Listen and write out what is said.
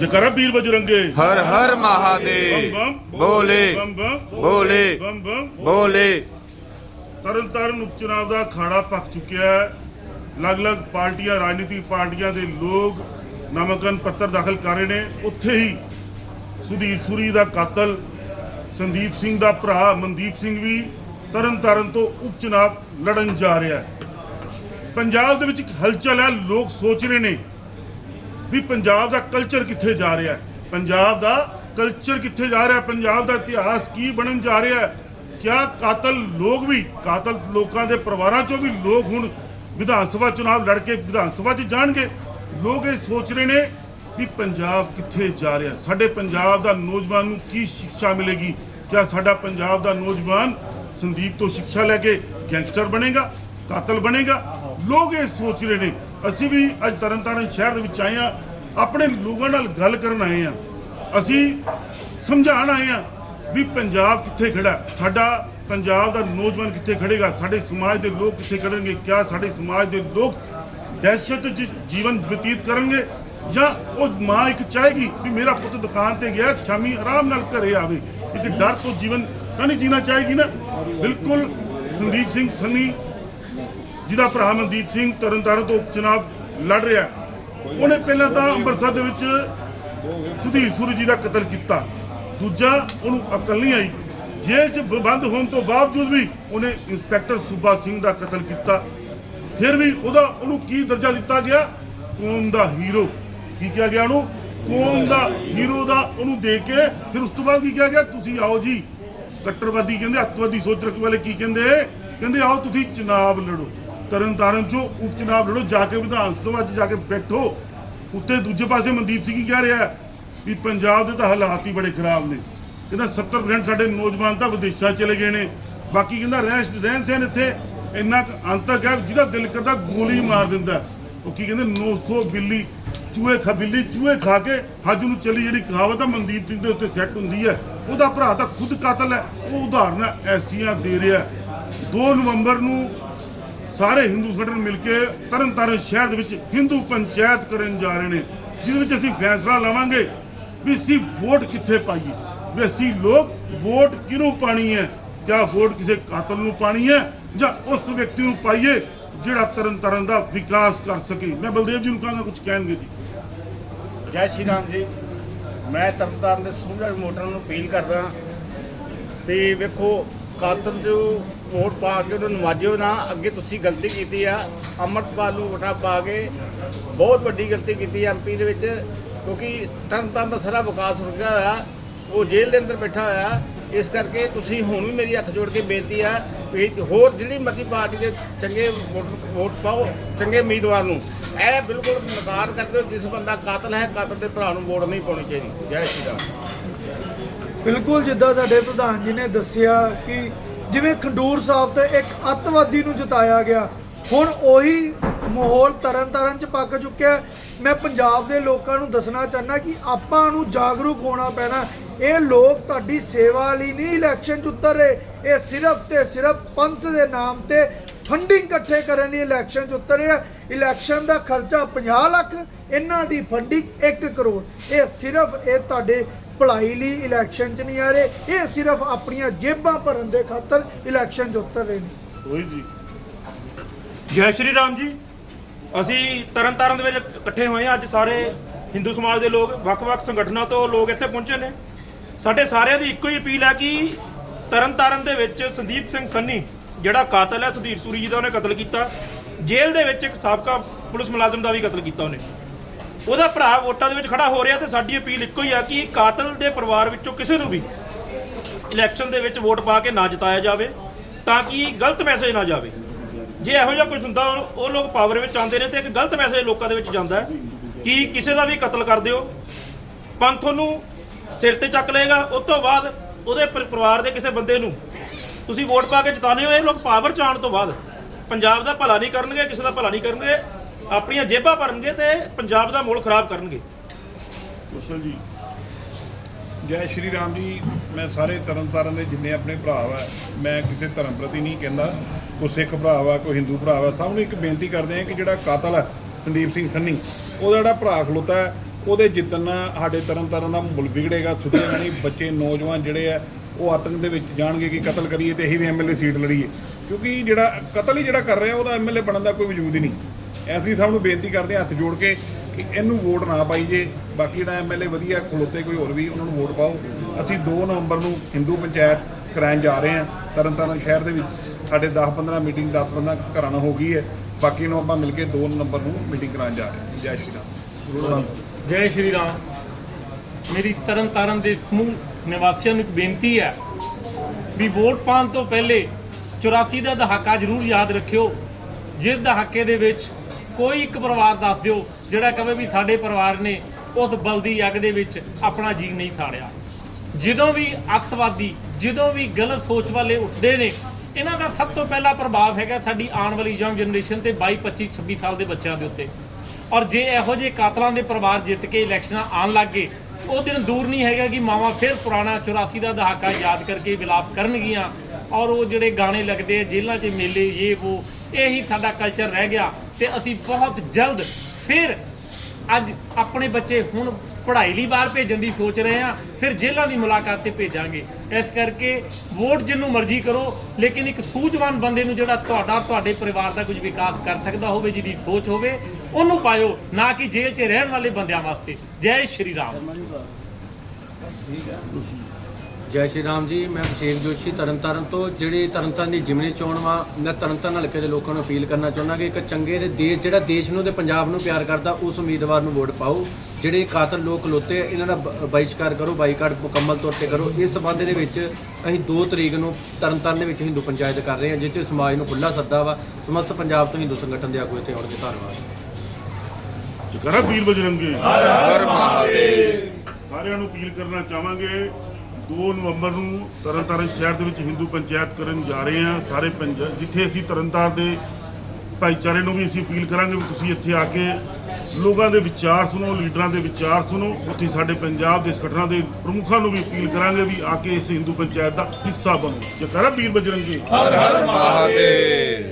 ਜਕਰਾ ਵੀਰ ਬਜਰੰਗੇ। ਹਰ ਹਰ ਮਹਾਦੇਵ। ਬੰਮ ਬੋਲੇ। ਬੰਮ ਬੰਮ ਬੋਲੇ। ਬੰਮ ਬੰਮ ਬੋਲੇ। ਤਰਨ ਤਾਰਨ ਉਪ ਚੁਣਾਵ ਦਾ ਖਾੜਾ ਪੱਕ ਚੁੱਕਿਆ ਹੈ। ਅਲੱਗ-ਅਲੱਗ ਪਾਰਟੀਆਂ ਰਾਜਨੀਤਿਕ ਪਾਰਟੀਆਂ ਦੇ ਲੋਕ ਨਾਮਕਨ ਪੱਤਰ ਦਾਖਲ ਕਰ ਰਹੇ ਨੇ। ਉੱਥੇ ਹੀ ਸੁਧੀਰ ਸੂਰੀ ਦਾ ਕਾਤਲ ਸੰਦੀਪ ਸਿੰਘ ਦਾ ਭਰਾ ਮਨਦੀਪ ਸਿੰਘ ਵੀ ਤਰਨ ਤਾਰਨ ਤੋਂ ਉਪ ਚੁਣਾਵ ਲੜਨ ਜਾ ਰਿਹਾ ਹੈ। ਪੰਜਾਬ ਦੇ ਵਿੱਚ ਇੱਕ ਹਲਚਲ ਹੈ ਲੋਕ ਸੋਚ ਰਹੇ ਨੇ ਵੀ ਪੰਜਾਬ ਦਾ ਕਲਚਰ ਕਿੱਥੇ ਜਾ ਰਿਹਾ ਹੈ? ਪੰਜਾਬ ਦਾ ਕਲਚਰ ਕਿੱਥੇ ਜਾ ਰਿਹਾ ਪੰਜਾਬ ਦਾ ਇਤਿਹਾਸ ਕੀ ਬਣਨ ਜਾ ਰਿਹਾ ਹੈ? ਕਿਆ ਕਾਤਲ ਲੋਕ ਵੀ, ਕਾਤਲ ਲੋਕਾਂ ਦੇ ਪਰਿਵਾਰਾਂ ਚੋਂ ਵੀ ਲੋਕ ਹੁਣ ਵਿਧਾਨ ਸਭਾ ਚੁਣਾਵ ਲੜ ਕੇ ਵਿਧਾਨ ਸਭਾ 'ਚ ਜਾਣਗੇ। ਲੋਕ ਇਹ ਸੋਚ ਰਹੇ ਨੇ ਵੀ ਪੰਜਾਬ ਕਿੱਥੇ ਜਾ ਰਿਹਾ ਸਾਡੇ ਪੰਜਾਬ ਦਾ ਨੌਜਵਾਨ ਨੂੰ ਕੀ ਸਿੱਖਿਆ ਮਿਲੇਗੀ? ਕਿਆ ਸਾਡਾ ਪੰਜਾਬ ਦਾ ਨੌਜਵਾਨ ਸੰਦੀਪ ਤੋਂ ਸਿੱਖਿਆ ਲੈ ਕੇ ਗੈਂਗਸਟਰ ਬਣੇਗਾ, ਕਾਤਲ ਬਣੇਗਾ? ਲੋਕ ਇਹ ਸੋਚ ਰਹੇ ਨੇ। ਅਸੀਂ ਵੀ ਅੱਜ ਤਰਨਤਾਰਨ ਸ਼ਹਿਰ ਦੇ ਵਿੱਚ ਆਏ ਆ ਆਪਣੇ ਲੋਕਾਂ ਨਾਲ ਗੱਲ ਕਰਨ ਆਏ ਆ। ਅਸੀਂ ਸਮਝਾਉਣ ਆਏ ਆ ਵੀ ਪੰਜਾਬ ਕਿੱਥੇ ਖੜਾ ਸਾਡਾ ਪੰਜਾਬ ਦਾ ਨੌਜਵਾਨ ਕਿੱਥੇ ਖੜੇਗਾ? ਸਾਡੇ ਸਮਾਜ ਦੇ ਲੋਕ ਕਿੱਥੇ ਖੜਨਗੇ? ਕਿਆ ਸਾਡੇ ਸਮਾਜ ਦੇ ਲੋਕ ਦਹਿਸ਼ਤ 'ਚ ਜੀਵਨ ਬਤੀਤ ਕਰਨਗੇ? ਜਾਂ ਉਹ ਮਾਂ ਇੱਕ ਚਾਹੇਗੀ ਵੀ ਮੇਰਾ ਪੁੱਤ ਦੁਕਾਨ ਤੇ ਗਿਆ, ਸ਼ਾਮੀ ਆਰਾਮ ਨਾਲ ਘਰੇ ਆਵੇ? ਇੱਕ ਡਰ ਤੋਂ ਜੀਵਨ ਤਾਂ ਨਹੀਂ ਜੀਣਾ ਚਾਹੇਗੀ ਨਾ? ਬਿਲਕੁਲ ਸੰਦੀਪ ਸਿੰਘ ਸੰਨੀ ਜਿਹਦਾ ਭਰਾ ਮਨਦੀਪ ਸਿੰਘ ਤਰਨਤਾਰਨ ਤੋਂ ਉਪ ਚੁਣਾਵ ਲੜ ਰਿਹਾ ਉਹਨੇ ਪਹਿਲਾਂ ਤਾਂ ਅੰਮ੍ਰਿਤਸਰ ਦੇ ਵਿੱਚ ਸੁਧੀਰ ਸੂਰੀ ਜੀ ਦਾ ਕਤਲ ਕੀਤਾ। ਦੂਜਾ, ਉਹਨੂੰ ਅਕਲ ਨਹੀਂ ਆਈ। ਜੇਲ੍ਹ 'ਚ ਬੰਦ ਹੋਣ ਤੋਂ ਬਾਵਜੂਦ ਵੀ ਉਹਨੇ ਇੰਸਪੈਕਟਰ ਸੂਬਾ ਸਿੰਘ ਦਾ ਕਤਲ ਕੀਤਾ। ਫਿਰ ਵੀ ਉਹਦਾ, ਉਹਨੂੰ ਕੀ ਦਰਜਾ ਦਿੱਤਾ ਗਿਆ? ਕੌਮ ਦਾ ਹੀਰੋ। ਕੀ ਕਿਹਾ ਗਿਆ ਉਹਨੂੰ? ਕੌਮ ਦਾ ਹੀਰੋ ਦਾ ਉਹਨੂੰ ਦੇ ਕੇ ਫਿਰ ਉਸ ਤੋਂ ਬਾਅਦ ਕੀ ਕਿਹਾ ਗਿਆ? ਤੁਸੀਂ ਆਓ ਜੀ। ਕੱਟੜਵਾਦੀ ਕਹਿੰਦੇ, ਅੱਤਵਾਦੀ ਸੋਚ ਰੱਖਣ ਵਾਲੇ ਕੀ ਕਹਿੰਦੇ? ਕਹਿੰਦੇ, ਆਓ ਤੁਸੀਂ ਚੁਣਾਵ ਲੜੋ। ਤਰਨਤਾਰਨ ਚੋਂ ਉਪਚੁਣਾਵ ਲੜੋ, ਜਾ ਕੇ ਵਿਧਾਨ ਸਭਾ 'ਚ ਜਾ ਕੇ ਬੈਠੋ। ਉੱਤੇ ਦੂਜੇ ਪਾਸੇ ਮਨਦੀਪ ਸਿੰਘ ਕਹਿ ਰਿਹਾ ਹੈ ਵੀ ਪੰਜਾਬ ਦੇ ਤਾਂ ਹਾਲਾਤ ਹੀ ਬੜੇ ਖਰਾਬ ਨੇ। ਕਹਿੰਦਾ 70% ਸਾਡੇ ਨੌਜਵਾਨ ਤਾਂ ਵਿਦੇਸ਼ਾਂ ਚਲੇ ਗਏ ਨੇ। ਬਾਕੀ ਕਹਿੰਦਾ ਰਹਿਣ ਰਹਿਣ ਸਹਿਣ ਇੱਥੇ ਇੰਨਾ ਕੁ ਅੰਤਕ ਹੈ ਜਿਹਦਾ ਦਿਲ ਕਰਦਾ ਗੋਲੀ ਮਾਰ ਦਿੰਦਾ ਉਹ ਕੀ ਕਹਿੰਦੇ 900 ਬਿੱਲੀ ਚੂਹੇ ਖਾ ਬਿੱਲੀ ਚੂਹੇ ਖਾ ਕੇ ਹੱਜ ਨੂੰ ਚਲੀ ਜਿਹੜੀ ਕਹਾਵਤ ਆ, ਮਨਦੀਪ ਸਿੰਘ ਦੇ ਉੱਤੇ ਸੈੱਟ ਹੁੰਦੀ ਹੈ। ਉਹਦਾ ਭਰਾ ਤਾਂ ਖੁਦ ਕਾਤਲ ਹੈ। ਉਹ ਉਦਾਹਰਨਾਂ ਐਸੀਆਂ ਦੇ ਰਿਹਾ ਹੈ। 2 ਨਵੰਬਰ ਨੂੰ ਸਾਰੇ ਹਿੰਦੂ ਸੰਗਠਨ ਮਿਲ ਕੇ ਤਰਨਤਾਰਨ ਸ਼ਹਿਰ ਦੇ ਵਿੱਚ ਹਿੰਦੂ ਪੰਚਾਇਤ ਕਰਨ ਜਾ ਰਹੇ ਨੇ, ਜਿਹਦੇ ਵਿੱਚ ਅਸੀਂ ਫੈਸਲਾ ਲਵਾਂਗੇ ਵੀ ਅਸੀਂ ਵੋਟ ਕਿੱਥੇ ਪਾਈਏ, ਵੀ ਅਸੀਂ ਲੋਕ ਵੋਟ ਕਿਹਨੂੰ ਪਾਣੀ ਹੈ? ਕਿਆ ਵੋਟ ਕਿਸੇ ਕਾਤਲ ਨੂੰ ਪਾਣੀ ਹੈ, ਜਾਂ ਉਸ ਵਿਅਕਤੀ ਨੂੰ ਪਾਈਏ ਜਿਹੜਾ ਤਰਨਤਾਰਨ ਦਾ ਵਿਕਾਸ ਕਰ ਸਕੇ। ਮੈਂ ਬਲਦੇਵ ਜੀ ਨੂੰ ਕਹਾਂਗਾ ਕੁਝ ਕਹਿਣਗੇ ਜੀ। ਜੈ ਸ਼੍ਰੀ ਰਾਮ ਜੀ। ਮੈਂ ਤਰਨਤਾਰਨ ਦੇ ਸੂਰਜ ਮੋਟਰ ਨੂੰ ਅਪੀਲ ਕਰਦਾ ਵੀ ਵੇਖੋ, ਕਾਤਲ ਜੋ ਵੋਟ ਪਾ ਕੇ ਉਹਨੂੰ ਨਵਾਜਿਓ ਨਾ। ਅੱਗੇ ਤੁਸੀਂ ਗਲਤੀ ਕੀਤੀ ਆ। ਅਮਰਪਾਲ ਨੂੰ ਵੋਟਾਂ ਪਾ ਕੇ ਬਹੁਤ ਵੱਡੀ ਗਲਤੀ ਕੀਤੀ ਐਮਪੀ ਦੇ ਵਿੱਚ, ਕਿਉਂਕਿ ਤਰਨਤਾਰਨ ਦਾ ਸਾਰਾ ਵਿਕਾਸ ਰੁਕਿਆ ਹੋਇਆ। ਉਹ ਜੇਲ੍ਹ ਦੇ ਅੰਦਰ ਬੈਠਾ ਹੋਇਆ। ਇਸ ਕਰਕੇ ਤੁਸੀਂ ਹੁਣ ਵੀ ਮੇਰੀ ਹੱਥ ਜੋੜ ਕੇ ਬੇਨਤੀ ਆ ਵੀ ਹੋਰ ਜਿਹੜੀ ਮਰਜ਼ੀ ਪਾਰਟੀ ਦੇ ਚੰਗੇ ਵੋਟ ਵੋਟ ਪਾਓ, ਚੰਗੇ ਉਮੀਦਵਾਰ ਨੂੰ। ਇਹ ਬਿਲਕੁਲ ਨਕਾਰ ਕਰਦੇ ਹੋ ਜਿਸ ਬੰਦਾ ਕਾਤਲ ਹੈ, ਕਾਤਲ ਦੇ ਭਰਾ ਨੂੰ ਵੋਟ ਨਹੀਂ ਪਾਉਣੀ ਚਾਹੀਦੀ। ਜੈ ਸ਼੍ਰੀ ਰਾਮ। ਬਿਲਕੁਲ ਜਿੱਦਾਂ ਸਾਡੇ ਪ੍ਰਧਾਨ ਜੀ ਨੇ ਦੱਸਿਆ ਕਿ ਜਿਵੇਂ ਖੰਡੂਰ ਸਾਹਿਬ ਤੇ ਇੱਕ ਅੱਤਵਾਦੀ ਨੂੰ ਜਿਤਾਇਆ ਗਿਆ। ਹੁਣ ਉਹੀ ਮਾਹੌਲ ਤਰਨ ਤਾਰਨ ਚ ਪੱਕ ਚੁੱਕਿਆ ਮੈਂ ਪੰਜਾਬ ਦੇ ਲੋਕਾਂ ਨੂੰ ਦੱਸਣਾ ਚਾਹੁੰਦਾ ਕਿ ਆਪਾਂ ਨੂੰ ਜਾਗਰੂਕ ਹੋਣਾ ਪੈਣਾ ਇਹ ਲੋਕ ਤੁਹਾਡੀ ਸੇਵਾ ਲਈ ਨਹੀਂ ਇਲੈਕਸ਼ਨ ਚ ਉਤਰ ਰਹੇ। ਇਹ ਸਿਰਫ ਤੇ ਸਿਰਫ ਪੰਥ ਦੇ ਨਾਮ ਤੇ ਫੰਡਿੰਗ ਇਕੱਠੇ ਕਰਨ ਲਈ ਇਲੈਕਸ਼ਨ ਚ ਉਤਰੇ ਆ। ਇਲੈਕਸ਼ਨ ਦਾ ਖਰਚਾ 50 ਲੱਖ, ਇਹਨਾਂ ਦੀ ਫੰਡਿੰਗ 1 ਕਰੋੜ। ਇਹ ਸਿਰਫ ਇਹ ਤੁਹਾਡੇ ਭਲਾਈ ਲਈ ਇਲੈਕਸ਼ਨ 'ਚ ਨਹੀਂ ਆ ਰਹੇ। ਇਹ ਸਿਰਫ ਆਪਣੀਆਂ ਜੇਬਾਂ ਭਰਨ ਦੇ ਖਾਤਰ ਇਲੈਕਸ਼ਨ 'ਚ ਉਤਰ ਰਹੇ ਨੇ। ਉਹੀ ਜੀ। ਜੈ ਸ਼੍ਰੀ ਰਾਮ ਜੀ। ਅਸੀਂ ਤਰਨਤਾਰਨ ਦੇ ਵਿੱਚ ਇਕੱਠੇ ਹੋਏ ਹਾਂ। ਅੱਜ ਸਾਰੇ ਹਿੰਦੂ ਸਮਾਜ ਦੇ ਲੋਕ ਵੱਖ-ਵੱਖ ਸੰਗਠਨਾਂ ਤੋਂ ਲੋਕ ਇੱਥੇ ਪਹੁੰਚੇ ਨੇ। ਸਾਡੇ ਸਾਰਿਆਂ ਦੀ ਇੱਕੋ ਹੀ ਅਪੀਲ ਹੈ ਕਿ ਤਰਨਤਾਰਨ ਦੇ ਵਿੱਚ ਸੰਦੀਪ ਸਿੰਘ ਸੰਨੀ ਜਿਹੜਾ ਕਾਤਲ ਹੈ ਸੁਧੀਰ ਸੂਰੀ ਜੀ ਦਾ ਉਹਨੇ ਕਤਲ ਕੀਤਾ। ਜੇਲ੍ਹ ਦੇ ਵਿੱਚ ਇੱਕ ਸਾਬਕਾ ਪੁਲਿਸ ਮੁਲਾਜ਼ਮ ਦਾ ਵੀ ਕਤਲ ਕੀਤਾ ਉਹਨੇ। ਉਹਦਾ ਭਰਾ ਵੋਟਾਂ ਦੇ ਵਿੱਚ ਖੜਾ ਹੋ ਰਿਹਾ ਤੇ ਸਾਡੀ ਅਪੀਲ ਇੱਕੋ ਹੀ ਆ ਕਿ ਕਾਤਲ ਦੇ ਪਰਿਵਾਰ ਵਿੱਚੋਂ ਕਿਸੇ ਨੂੰ ਵੀ ਇਲੈਕਸ਼ਨ ਦੇ ਵਿੱਚ ਵੋਟ ਪਾ ਕੇ ਨਾ ਜਿਤਾਇਆ ਜਾਵੇ, ਤਾਂ ਕਿ ਗਲਤ ਮੈਸੇਜ ਨਾ ਜਾਵੇ। ਜੇ ਇਹੋ ਜਿਹਾ ਕੁਝ ਹੁੰਦਾ, ਉਹ ਉਹ ਲੋਕ ਪਾਵਰ ਵਿੱਚ ਆਉਂਦੇ ਨੇ ਤੇ ਇੱਕ ਗਲਤ ਮੈਸੇਜ ਲੋਕਾਂ ਦੇ ਵਿੱਚ ਜਾਂਦਾ ਕਿ ਕਿਸੇ ਦਾ ਵੀ ਕਤਲ ਕਰ ਦਿਓ। ਪੰਥ ਉਹਨੂੰ ਸਿਰ ਤੇ ਚੱਕ ਲਏਗਾ, ਉਸ ਤੋਂ ਬਾਅਦ ਉਹਦੇ ਪਰ- ਪਰਿਵਾਰ ਦੇ ਕਿਸੇ ਬੰਦੇ ਨੂੰ ਤੁਸੀਂ ਵੋਟ ਪਾ ਕੇ ਜਿਤਾਨੇ ਹੋ, ਇਹ ਲੋਕ ਪਾਵਰ ਚ ਆਉਣ ਤੋਂ ਬਾਅਦ। ਪੰਜਾਬ ਦਾ ਭਲਾ ਨਹੀਂ ਕਰਨਗੇ, ਕਿਸੇ ਦਾ ਭਲਾ ਨਹੀਂ ਕਰਨਗੇ ਆਪਣੀਆਂ ਜੇਬਾਂ ਭਰਨਗੇ ਤੇ ਪੰਜਾਬ ਦਾ ਮੋਲ ਖਰਾਬ ਕਰਨਗੇ। ਕੁਸ਼ਲ ਜੀ। ਜੈ ਸ਼੍ਰੀ ਰਾਮ ਜੀ, ਮੈਂ ਸਾਰੇ ਤਰਨਤਾਰਨ ਦੇ ਜਿੰਨੇ ਆਪਣੇ ਭਰਾ ਵਾ ਮੈਂ ਕਿਸੇ ਧਰਮ ਪ੍ਰਤੀ ਨਹੀਂ ਕਹਿੰਦਾ। ਕੋਈ ਸਿੱਖ ਭਰਾ ਵਾ, ਕੋਈ ਹਿੰਦੂ ਭਰਾ ਵਾ, ਸਭ ਨੂੰ ਇੱਕ ਬੇਨਤੀ ਕਰਦੇ ਆ ਕਿ ਜਿਹੜਾ ਕਾਤਲ ਹੈ ਸੰਦੀਪ ਸਿੰਘ ਸੰਨੀ, ਉਹਦਾ ਜਿਹੜਾ ਭਰਾ ਖਲੋਤਾ ਹੈ, ਉਹਦੇ ਜਿੱਤਣ ਨਾਲ ਸਾਡੇ ਤਰਨ ਤਾਰਨ ਦਾ ਮੁੱਲ ਵਿਗੜੇਗਾ ਸੁਧਰੇਗਾ ਨਹੀਂ ਬੱਚੇ, ਨੌਜਵਾਨ ਜਿਹੜੇ ਆ, ਉਹ ਆਤੰਕ ਦੇ ਵਿੱਚ ਜਾਣਗੇ ਕਿ ਕਤਲ ਕਰੀਏ ਤੇ ਅਸੀਂ ਵੀ ਐਮਐਲਏ ਸੀਟ ਲੜੀਏ। ਕਿਉਂਕਿ ਜਿਹੜਾ, ਕਤਲ ਹੀ ਜਿਹੜਾ ਕਰ ਰਿਹਾ, ਉਹਦਾ ਐਮਐਲਏ ਬਣਨ ਦਾ ਕੋਈ ਵਜੂਦ ਹੀ ਨਹੀਂ। ਐਸੀ ਸਾਹਿਬ ਨੂੰ ਬੇਨਤੀ ਕਰਦੇ ਹਾਂ ਹੱਥ ਜੋੜ ਕੇ ਕਿ ਇਹਨੂੰ ਵੋਟ ਨਾ ਪਾਈ ਜੇ। ਬਾਕੀ ਜਿਹੜਾ ਐਮਐਲਏ ਵਧੀਆ, ਖਲੋਤੇ ਕੋਈ ਹੋਰ ਵੀ, ਉਹਨਾਂ ਨੂੰ ਵੋਟ ਪਾਓ। ਅਸੀਂ 2 ਨਵੰਬਰ ਨੂੰ ਹਿੰਦੂ ਪੰਚਾਇਤ ਕਰਾਉਣ ਜਾ ਰਹੇ ਹਾਂ। ਤਰਨਤਾਰਨ ਸ਼ਹਿਰ ਦੇ ਵਿੱਚ ਸਾਡੇ 10-15 ਮੀਟਿੰਗ 10-15 ਘਰਾਂ ਨਾਲ ਹੋ ਗਈ ਹੈ। ਬਾਕੀ ਨੂੰ ਆਪਾਂ ਮਿਲ ਕੇ 2 ਨਵੰਬਰ ਨੂੰ ਮੀਟਿੰਗ ਕਰਾਉਣ ਜਾ ਰਹੇ ਹਾਂ। ਜੈ ਸ਼੍ਰੀ ਰਾਮ। ਰਾਮ ਜੈ ਸ਼੍ਰੀ ਰਾਮ। ਮੇਰੀ ਤਰਨਤਾਰਨ ਦੇ ਸਮੂਹ ਨਿਵਾਸੀਆਂ ਨੂੰ ਇੱਕ ਬੇਨਤੀ ਹੈ ਵੀ ਵੋਟ ਪਾਉਣ ਤੋਂ ਪਹਿਲੇ 84 ਦਾ ਦਹਾਕਾ ਜ਼ਰੂਰ ਯਾਦ ਰੱਖਿਓ। ਜਿਸ ਦਹਾਕੇ ਦੇ ਵਿੱਚ ਕੋਈ ਇੱਕ ਪਰਿਵਾਰ ਦੱਸ ਦਿਓ ਜਿਹੜਾ ਕਹੇ ਵੀ ਸਾਡੇ ਪਰਿਵਾਰ ਨੇ ਉਸ ਬਲਦੀ ਅੱਗ ਦੇ ਵਿੱਚ ਆਪਣਾ ਜੀਵ ਨਹੀਂ ਸਾੜਿਆ। ਜਦੋਂ ਵੀ ਅੱਤਵਾਦੀ, ਜਦੋਂ ਵੀ ਗਲਤ ਸੋਚ ਵਾਲੇ ਉੱਠਦੇ ਨੇ, ਇਹਨਾਂ ਦਾ ਸਭ ਤੋਂ ਪਹਿਲਾ ਪ੍ਰਭਾਵ ਹੈਗਾ ਸਾਡੀ ਆਉਣ ਵਾਲੀ ਯੰਗ ਜਨਰੇਸ਼ਨ ਤੇ 22 25 26 ਸਾਲ ਦੇ ਬੱਚਿਆਂ ਦੇ ਉੱਤੇ। ਔਰ ਜੇ ਇਹੋ ਜਿਹੇ ਕਾਤਲਾਂ ਦੇ ਪਰਿਵਾਰ ਜਿੱਤ ਕੇ ਇਲੈਕਸ਼ਨਾਂ ਆਉਣ ਲੱਗ ਗਏ, ਉਹ ਦਿਨ ਦੂਰ ਨਹੀਂ ਹੈਗਾ ਕਿ ਮਾਵਾਂ ਫਿਰ ਪੁਰਾਣਾ 84 ਦਾ ਦਹਾਕਾ ਯਾਦ ਕਰਕੇ ਵਿਲਾਪ ਕਰਨਗੀਆਂ। ਔਰ ਉਹ ਜਿਹੜੇ ਗਾਣੇ ਲੱਗਦੇ ਆ, ਜੇਲ੍ਹਾਂ 'ਚ ਮੇਲੇ, ਇਹ, ਉਹ, ਇਹੀ ਸਾਡਾ ਕਲਚਰ ਰਹਿ ਗਿਆ। ਤੇ ਅਸੀਂ ਬਹੁਤ ਜਲਦ ਫਿਰ ਅੱਜ ਆਪਣੇ ਬੱਚੇ ਹੁਣ ਪੜ੍ਹਾਈ ਲਈ ਬਾਹਰ ਭੇਜਣ ਦੀ ਸੋਚ ਰਹੇ ਆ ਫਿਰ ਜੇਲ੍ਹਾਂ ਦੀ ਮੁਲਾਕਾਤ ਤੇ ਭੇਜਾਂਗੇ। ਇਸ ਕਰਕੇ ਵੋਟ ਜਿੰਨੂੰ ਮਰਜ਼ੀ ਕਰੋ, ਲੇਕਿਨ ਇੱਕ ਸੂਝਵਾਨ ਬੰਦੇ ਨੂੰ ਜਿਹੜਾ ਤੁਹਾਡਾ, ਤੁਹਾਡੇ ਪਰਿਵਾਰ ਦਾ ਕੁਝ ਵਿਕਾਸ ਕਰ ਸਕਦਾ ਹੋਵੇ, ਜਿਹਦੀ ਸੋਚ ਹੋਵੇ, ਉਹਨੂੰ ਪਾਇਓ, ਨਾ ਕਿ ਜੇਲ੍ਹ 'ਚ ਰਹਿਣ ਵਾਲੇ ਬੰਦਿਆਂ ਵਾਸਤੇ। ਜੈ ਸ਼੍ਰੀ ਰਾਮ। ਜੈ ਸ਼੍ਰੀ ਰਾਮ ਜੀ ਮੈਂ ਅਭਿਸ਼ੇਕ ਜੋਸ਼ੀ ਤਰਨਤਾਰਨ ਤੋਂ। ਜਿਹੜੇ ਤਰਨਤਾਰਨ ਦੀ ਜਿਮਨੀ ਚੋਣ ਵਾ ਮੈਂ ਤਰਨਤਾਰਨ ਹਲਕੇ ਦੇ ਲੋਕਾਂ ਨੂੰ ਅਪੀਲ ਕਰਨਾ ਚਾਹੁੰਦਾ ਕਿ ਇੱਕ ਚੰਗੇ ਦੇ ਦੇਸ਼ ਜਿਹੜਾ ਦੇਸ਼ ਨੂੰ ਤੇ ਪੰਜਾਬ ਨੂੰ ਪਿਆਰ ਕਰਦਾ ਉਸ ਉਮੀਦਵਾਰ ਨੂੰ ਵੋਟ ਪਾਓ। ਜਿਹੜੇ ਕਾਤਲ ਲੋਕ ਲੋਤੇ ਆ, ਇਹਨਾਂ ਦਾ ਬ- ਬਹਿਸ਼ਕਾਰ ਕਰੋ ਬਾਈਕਾਟ ਮੁਕੰਮਲ ਤੌਰ ਤੇ ਕਰੋ। ਇਸ ਸੰਬੰਧ ਦੇ ਵਿੱਚ ਅਸੀਂ 2 ਤਰੀਕ ਨੂੰ ਤਰਨਤਾਰਨ ਦੇ ਵਿੱਚ ਹਿੰਦੂ ਪੰਚਾਇਤ ਕਰ ਰਹੇ ਹਾਂ ਜਿਸ 'ਚ ਸਮਾਜ ਨੂੰ ਖੁੱਲਾ ਸੱਦਾ ਵਾ। ਸਮਸਤ ਪੰਜਾਬ ਤੋਂ ਹਿੰਦੂ ਸੰਗਠਨ ਦੇ ਆਗੂ ਇੱਥੇ ਆਉਣਗੇ। ਧੰਨਵਾਦ। ਜਕਰਾ ਵੀਰ ਬਜਰੰਗੇ। ਹਰ ਮਹਾਦੇਵ। ਸਾਰਿਆਂ ਨੂੰ ਅਪੀਲ ਕਰਨਾ ਚਾਹਾਂਗੇ 2 ਨਵੰਬਰ ਨੂੰ ਤਰਨਤਾਰਨ ਸ਼ਹਿਰ ਦੇ ਵਿੱਚ ਹਿੰਦੂ ਪੰਚਾਇਤ ਕਰਨ ਜਾ ਰਹੇ ਹਾਂ, ਸਾਰੇ ਪੰਜਾਬ ਜਿੱਥੇ ਅਸੀਂ ਤਰਨਤਾਰਨ ਦੇ ਭਾਈਚਾਰੇ ਨੂੰ ਵੀ ਅਸੀਂ ਅਪੀਲ ਕਰਾਂਗੇ ਵੀ ਤੁਸੀਂ ਇੱਥੇ ਆ ਕੇ ਲੋਕਾਂ ਦੇ ਵਿਚਾਰ ਸੁਣੋ, ਲੀਡਰਾਂ ਦੇ ਵਿਚਾਰ ਸੁਣੋ, ਉੱਥੇ ਸਾਡੇ ਪੰਜਾਬ ਦੇ ਸੰਗਠਨਾਂ ਦੇ ਪ੍ਰਮੁੱਖਾਂ ਨੂੰ ਵੀ ਅਪੀਲ ਕਰਾਂਗੇ ਵੀ ਆ ਕੇ ਇਸ ਹਿੰਦੂ ਪੰਚਾਇਤ ਦਾ ਹਿੱਸਾ ਬਣੋ। ਜਕਰਾ ਵੀਰ ਬਜਰੰਗੇ ਮਹਾਦੇਵ।